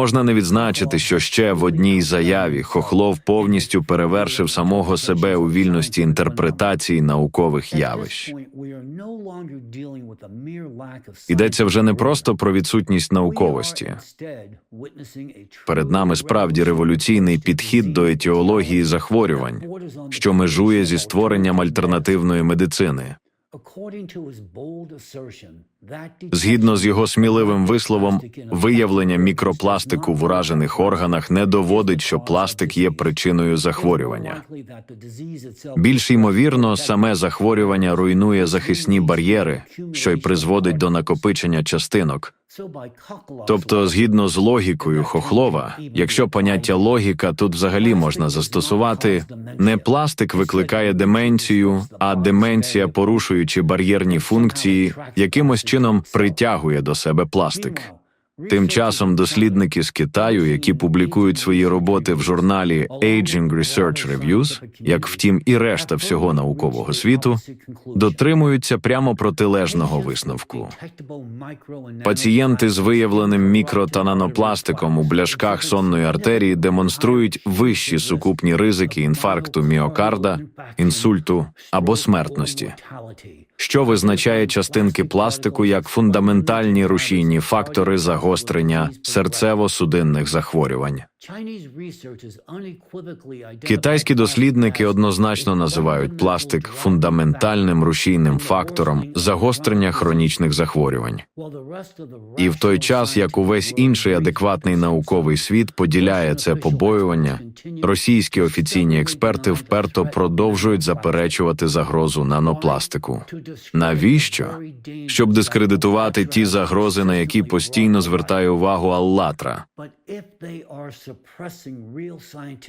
можна не відзначити, що ще в одній заяві Хохлов повністю перевершив самого себе у вільності інтерпретації наукових явищ. Йдеться вже не просто про відсутність науковості. Перед нами справді революційний підхід до етіології захворювань, що межує зі створенням альтернативної медицини. Згідно з його сміливим висловом, виявлення мікропластику в уражених органах не доводить, що пластик є причиною захворювання. Більш ймовірно, саме захворювання руйнує захисні бар'єри, що й призводить до накопичення частинок. Тобто, згідно з логікою Хохлова, якщо поняття логіка тут взагалі можна застосувати, не пластик викликає деменцію, а деменція, порушуючи бар'єрні функції, якимось чином притягує до себе пластик. Тим часом дослідники з Китаю, які публікують свої роботи в журналі Aging Research Reviews, як втім і решта всього наукового світу, дотримуються прямо протилежного висновку. Пацієнти з виявленим мікро та нанопластиком у бляшках сонної артерії демонструють вищі сукупні ризики інфаркту міокарда, інсульту або смертності, що визначає частинки пластику як фундаментальні рушійні фактори загострення серцево-судинних захворювань. Китайські дослідники однозначно називають пластик фундаментальним рушійним фактором загострення хронічних захворювань. І в той час, як увесь інший адекватний науковий світ поділяє це побоювання, російські офіційні експерти вперто продовжують заперечувати загрозу нанопластику. Навіщо? Щоб дискредитувати ті загрози, на які постійно звертає увагу Аллатра.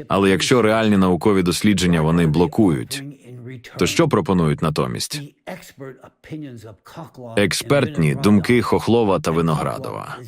Але якщо реальні наукові дослідження вони блокують, то що пропонують натомість? Експертні думки Хохлова та Виноградова.